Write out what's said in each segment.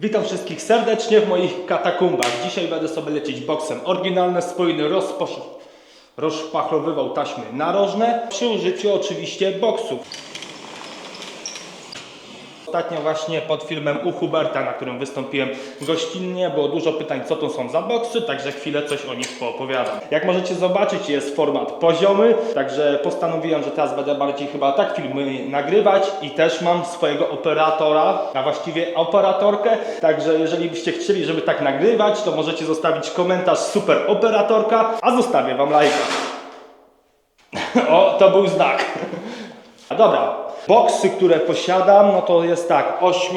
Witam wszystkich serdecznie w moich katakumbach. Dzisiaj będę sobie lecieć boksem. Oryginalne, spójny, rozposz... taśmy narożne przy użyciu oczywiście boksów. Ostatnio właśnie pod filmem u Huberta, na którym wystąpiłem gościnnie, było dużo pytań, co to są za boksy, także chwilę coś o nich poopowiadam. Jak możecie zobaczyć, jest format poziomy, także postanowiłem, że teraz będę bardziej chyba tak filmy nagrywać i też mam swojego operatora, a właściwie operatorkę, także jeżeli byście chcieli, żeby tak nagrywać, to możecie zostawić komentarz super operatorka, a zostawię wam lajka. O, to był znak. A dobra. Boksy, które posiadam, no to jest tak, 8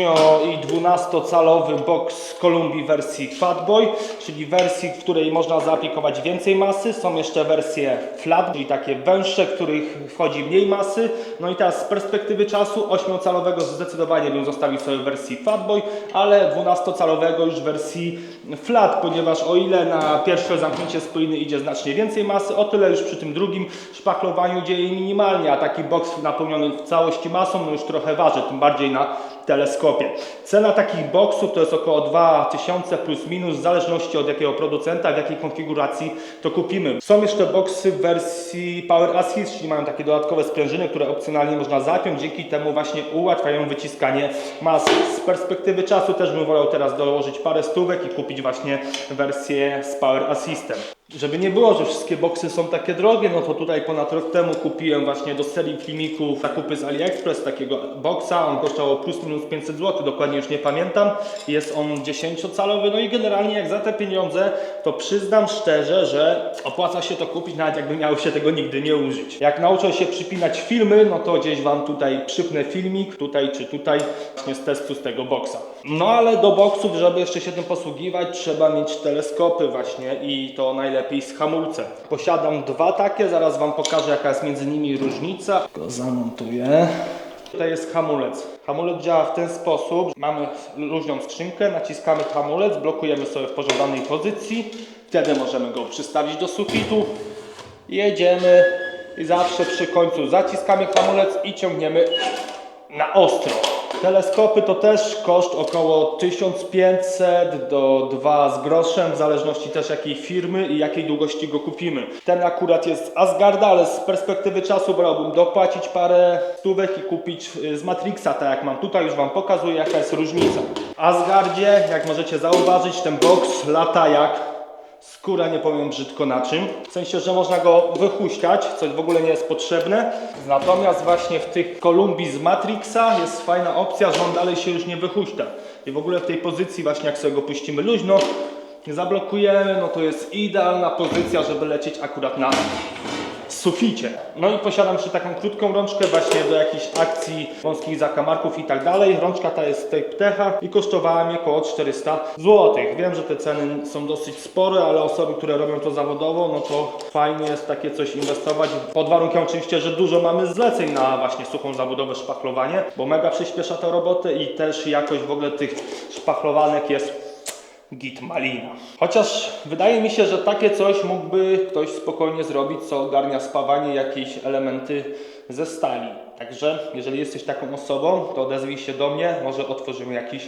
i 12 calowy boks Kolumbii wersji Fatboy, czyli wersji, w której można zaaplikować więcej masy. Są jeszcze wersje flat, czyli takie węższe, w których wchodzi mniej masy. No i teraz z perspektywy czasu 8-calowego zdecydowanie bym zostawił sobie w wersji Fatboy, ale 12-calowego już w wersji flat, ponieważ o ile na pierwsze zamknięcie spójny idzie znacznie więcej masy, o tyle już przy tym drugim szpachlowaniu dzieje minimalnie, a taki boks napełniony w całości masą no już trochę waży, tym bardziej na teleskopie. Cena takich boksów to jest około 2000 plus minus, w zależności od jakiego producenta, w jakiej konfiguracji to kupimy. Są jeszcze boksy w wersji Power Assist, czyli mają takie dodatkowe sprężyny, które opcjonalnie można zapiąć, dzięki temu właśnie ułatwiają wyciskanie masy. Z perspektywy czasu też bym wolał teraz dołożyć parę stówek i kupić właśnie wersję z Power Assistem. Żeby nie było, że wszystkie boksy są takie drogie, no to tutaj ponad rok temu kupiłem właśnie do serii filmików zakupy z AliExpress takiego boksa. On kosztował plus minus 500 zł, dokładnie już nie pamiętam. Jest on 10-calowy, no i generalnie jak za te pieniądze, to przyznam szczerze, że opłaca się to kupić, nawet jakby miało się tego nigdy nie użyć. Jak nauczę się przypinać filmy, no to gdzieś Wam tutaj przypnę filmik, tutaj czy tutaj, właśnie z testu z tego boksa. No ale do boksów, żeby jeszcze się tym posługiwać, trzeba mieć teleskopy właśnie i to najlepiej z hamulcem. Posiadam dwa takie, zaraz Wam pokażę jaka jest między nimi różnica. Go zamontuję. Tutaj jest hamulec. Hamulec działa w ten sposób. Mamy luźną skrzynkę, naciskamy hamulec, blokujemy sobie w pożądanej pozycji. Wtedy możemy go przystawić do sufitu. Jedziemy i zawsze przy końcu zaciskamy hamulec i ciągniemy na ostro. Teleskopy to też koszt około 1500 do 2 z groszem, w zależności też jakiej firmy i jakiej długości go kupimy. Ten akurat jest z Asgarda, ale z perspektywy czasu wolałbym dopłacić parę stówek i kupić y, z Matrixa, tak jak mam tutaj, już Wam pokazuję jaka jest różnica. Asgardzie, jak możecie zauważyć, ten box lata jak skóra, nie powiem brzydko na czym. W sensie, że można go wychuśtać, co w ogóle nie jest potrzebne. Natomiast właśnie w tych Kolumbii z Matrixa jest fajna opcja, że on dalej się już nie wychuśta. I w ogóle w tej pozycji właśnie jak sobie go puścimy luźno, zablokujemy, no to jest idealna pozycja, żeby lecieć akurat na suficie. No i posiadam jeszcze taką krótką rączkę właśnie do jakichś akcji wąskich zakamarków i tak dalej. Rączka ta jest z tej ptecha i kosztowała mi około 400 zł. Wiem, że te ceny są dosyć spore, ale osoby, które robią to zawodowo, no to fajnie jest takie coś inwestować. Pod warunkiem oczywiście, że dużo mamy zleceń na właśnie suchą zabudowę, szpachlowanie, bo mega przyspiesza tę robotę i też jakość w ogóle tych szpachlowanek jest Git malina. Chociaż wydaje mi się, że takie coś mógłby ktoś spokojnie zrobić, co ogarnia spawanie jakieś elementy ze stali. Także jeżeli jesteś taką osobą, to odezwij się do mnie, może otworzymy jakiś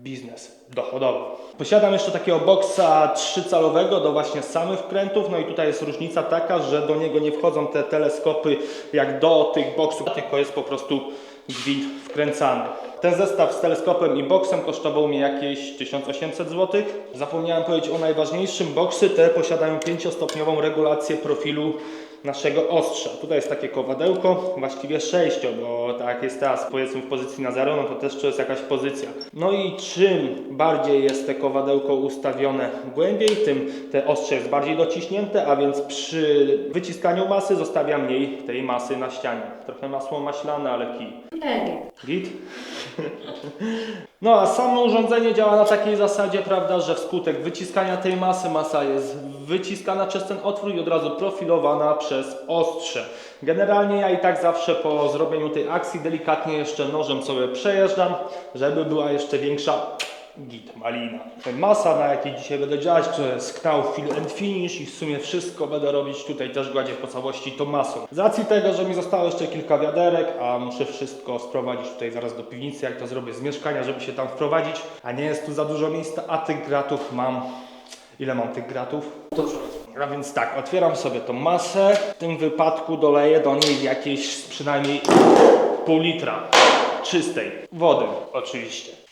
biznes dochodowy. Posiadam jeszcze takiego boksa 3-calowego do właśnie samych wkrętów, no i tutaj jest różnica taka, że do niego nie wchodzą te teleskopy jak do tych boksów, tylko jest po prostu gwint wkręcany. Ten zestaw z teleskopem i boksem kosztował mi jakieś 1800 zł. Zapomniałem powiedzieć o najważniejszym. Boksy te posiadają 5-stopniową regulację profilu naszego ostrza. Tutaj jest takie kowadełko, właściwie 6, bo tak jest teraz powiedzmy w pozycji na 0, no to też to jest jakaś pozycja. No i czym bardziej jest te kowadełko ustawione głębiej, tym te ostrze jest bardziej dociśnięte, a więc przy wyciskaniu masy zostawia mniej tej masy na ścianie. Trochę masło maślane, ale kij. Git? No a samo urządzenie działa na takiej zasadzie, prawda, że wskutek wyciskania tej masy, masa jest wyciskana przez ten otwór i od razu profilowana przez ostrze. Generalnie ja i tak zawsze po zrobieniu tej akcji delikatnie jeszcze nożem sobie przejeżdżam, żeby była jeszcze większa git, malina. Masa, na jakiej dzisiaj będę działać, to jest Knau Fill and Finish i w sumie wszystko będę robić tutaj też gładzie po całości tą masą. Z racji tego, że mi zostało jeszcze kilka wiaderek, a muszę wszystko sprowadzić tutaj zaraz do piwnicy, jak to zrobię z mieszkania, żeby się tam wprowadzić, a nie jest tu za dużo miejsca, a tych gratów mam... Ile mam tych gratów? Dużo. A więc tak, otwieram sobie tą masę. W tym wypadku doleję do niej jakieś przynajmniej pół litra czystej wody, oczywiście.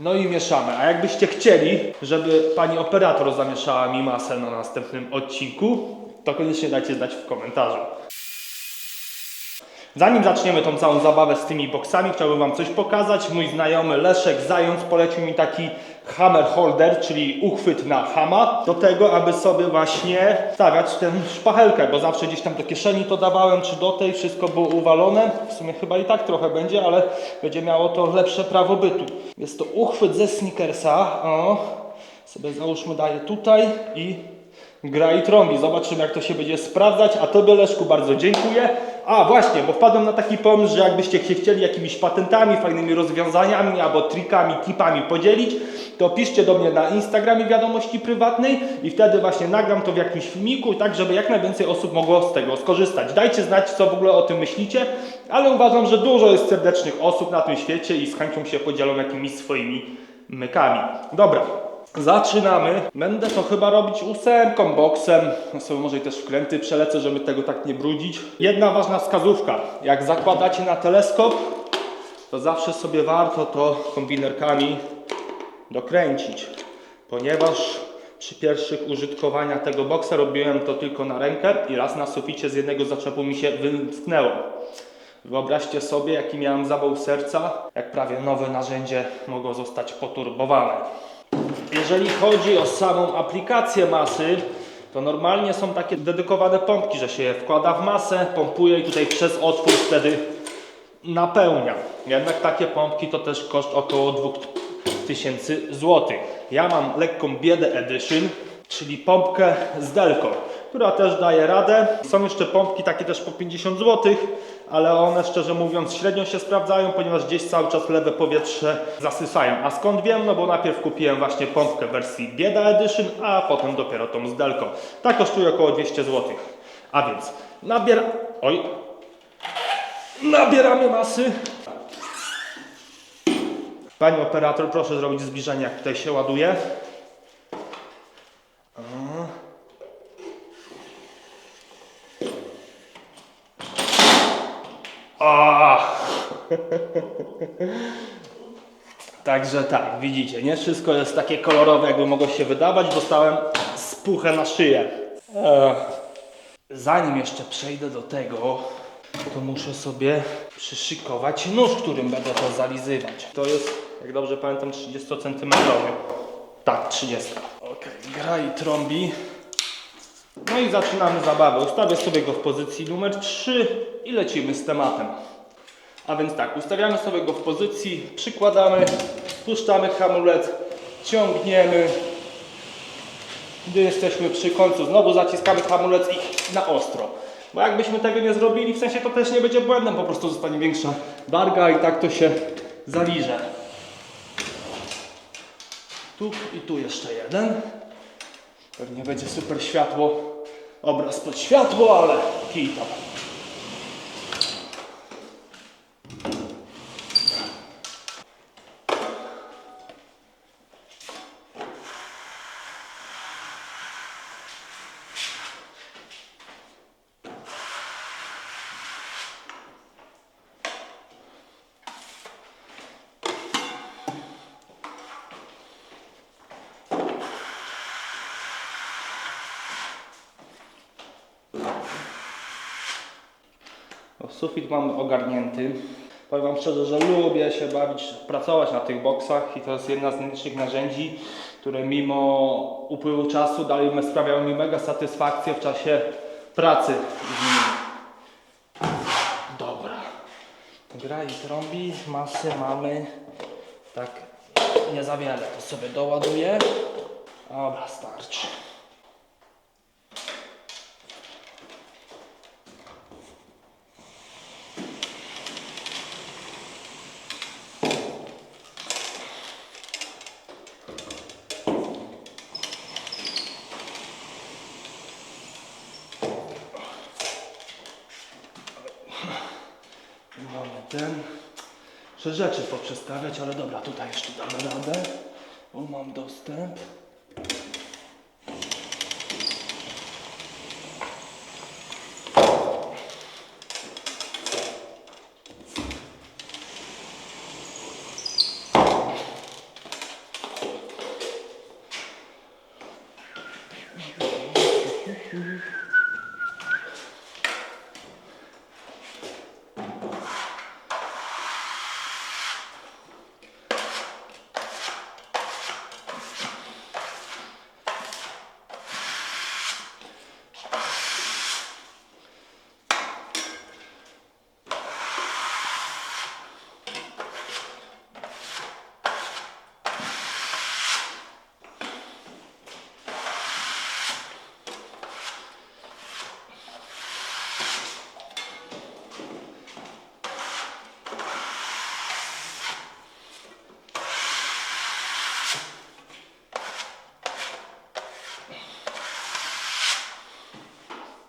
No i mieszamy. A jakbyście chcieli, żeby pani operator zamieszała mi masę na następnym odcinku, to koniecznie dajcie znać w komentarzu. Zanim zaczniemy tą całą zabawę z tymi boksami, chciałbym Wam coś pokazać. Mój znajomy Leszek Zając polecił mi taki hammer holder, czyli uchwyt na hama, do tego, aby sobie właśnie stawiać tę szpachelkę, bo zawsze gdzieś tam do kieszeni to dawałem, czy do tej, wszystko było uwalone. W sumie chyba i tak trochę będzie, ale będzie miało to lepsze prawo bytu. Jest to uchwyt ze sneakersa. O, sobie załóżmy daję tutaj i gra i trąbi. Zobaczymy, jak to się będzie sprawdzać. A Tobie, Leszku, bardzo dziękuję. A właśnie, bo wpadłem na taki pomysł, że jakbyście się chcieli jakimiś patentami, fajnymi rozwiązaniami albo trikami, tipami podzielić, to piszcie do mnie na Instagramie wiadomości prywatnej i wtedy właśnie nagram to w jakimś filmiku, tak żeby jak najwięcej osób mogło z tego skorzystać. Dajcie znać, co w ogóle o tym myślicie, ale uważam, że dużo jest serdecznych osób na tym świecie i z chęcią się podzielą jakimiś swoimi mykami. Dobra, Zaczynamy. Będę to chyba robić ósemką, boksem. No sobie może i też wkręty przelecę, żeby tego tak nie brudzić. Jedna ważna wskazówka. Jak zakładacie na teleskop, to zawsze sobie warto to kombinerkami dokręcić. Ponieważ przy pierwszych użytkowaniach tego boksa robiłem to tylko na rękę i raz na suficie z jednego zaczepu mi się wymknęło. Wyobraźcie sobie, jaki miałem zawał serca, jak prawie nowe narzędzie mogło zostać poturbowane. Jeżeli chodzi o samą aplikację masy, to normalnie są takie dedykowane pompki, że się je wkłada w masę, pompuje i tutaj przez otwór wtedy napełnia. Jednak takie pompki to też koszt około 2000 zł. Ja mam lekką biedę Edition, czyli pompkę z Delco, która też daje radę. Są jeszcze pompki takie też po 50 zł, ale one szczerze mówiąc średnio się sprawdzają, ponieważ gdzieś cały czas lewe powietrze zasysają. A skąd wiem? No bo najpierw kupiłem właśnie pompkę wersji Bieda Edition, a potem dopiero tą z Delco. Ta kosztuje około 200 zł. A więc nabiera... Oj, Nabieramy masy. Pani operator, proszę zrobić zbliżenie, jak tutaj się ładuje. Także tak, widzicie, nie wszystko jest takie kolorowe, jakby mogło się wydawać. Dostałem spuchę na szyję. Ech. Zanim jeszcze przejdę do tego, to muszę sobie przyszykować nóż, którym będę to zalizywać. To jest, jak dobrze pamiętam, 30 cm. Tak, 30. Ok, gra i trąbi. No i zaczynamy zabawę. Ustawię sobie go w pozycji numer 3 i lecimy z tematem. A więc tak, ustawiamy sobie go w pozycji, przykładamy, puszczamy hamulec, ciągniemy. Gdy jesteśmy przy końcu, znowu zaciskamy hamulec i na ostro. Bo jakbyśmy tego nie zrobili, w sensie to też nie będzie błędem, po prostu zostanie większa warga i tak to się zaliże. Tu i tu jeszcze jeden. Pewnie będzie super światło, obraz pod światło, ale kij tam. Sufit mamy ogarnięty. Powiem Wam szczerze, że lubię się bawić, pracować na tych boksach i to jest jedna z nielicznych narzędzi, które mimo upływu czasu dalej sprawiają mi mega satysfakcję w czasie pracy z nimi. Dobra. Gra i trąbi, masy mamy tak nie za wiele. To sobie doładuję. Dobra, starczy. Ten. Muszę rzeczy poprzestawiać, ale dobra, tutaj jeszcze damy radę. O, mam dostęp.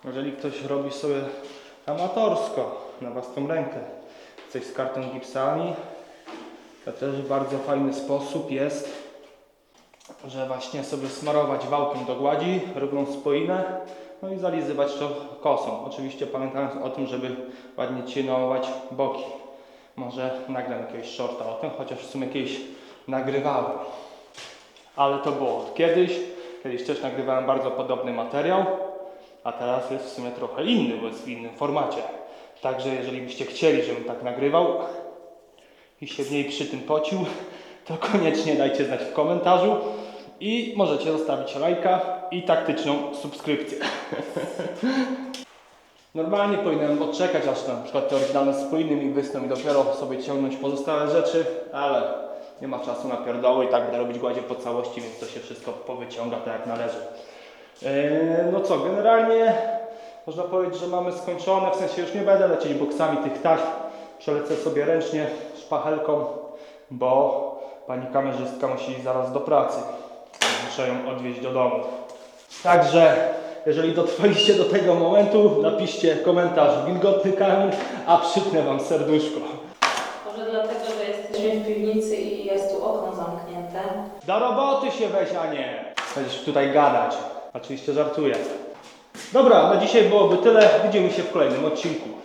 Jeżeli ktoś robi sobie amatorsko na własną rękę coś z kartą gipsami, to też bardzo fajny sposób jest, że właśnie sobie smarować wałkiem do gładzi, robią spoinę, no i zalizywać to kosą. Oczywiście pamiętając o tym, żeby ładnie cienować boki. Może nagram jakiegoś shorta o tym, chociaż w sumie kiedyś nagrywałem. Ale to było od kiedyś. Kiedyś też nagrywałem bardzo podobny materiał, a teraz jest w sumie trochę inny, bo jest w innym formacie. Także jeżeli byście chcieli, żebym tak nagrywał i się mniej przy tym pocił, to koniecznie dajcie znać w komentarzu i możecie zostawić lajka i taktyczną subskrypcję. Normalnie powinienem odczekać, aż na przykład te oryginalne spójny mi wysną i dopiero sobie ciągnąć pozostałe rzeczy, ale nie ma czasu na pierdoły i tak będę robić gładzie po całości, więc to się wszystko powyciąga tak jak należy. Eee, No co, generalnie można powiedzieć, że mamy skończone, w sensie już nie będę lecieć boksami tych taśm, przelecę sobie ręcznie szpachelką, bo pani kamerzystka musi zaraz do pracy. Muszę ją odwieźć do domu. Także, jeżeli dotrwaliście do tego momentu, napiszcie komentarz wilgotny kamień, a przypnę wam serduszko. Może dlatego, że jesteśmy w piwnicy i jest tu okno zamknięte. Do roboty się weź, a nie. Będziesz tutaj gadać. Oczywiście żartuję. Dobra, na dzisiaj byłoby tyle. Widzimy się w kolejnym odcinku.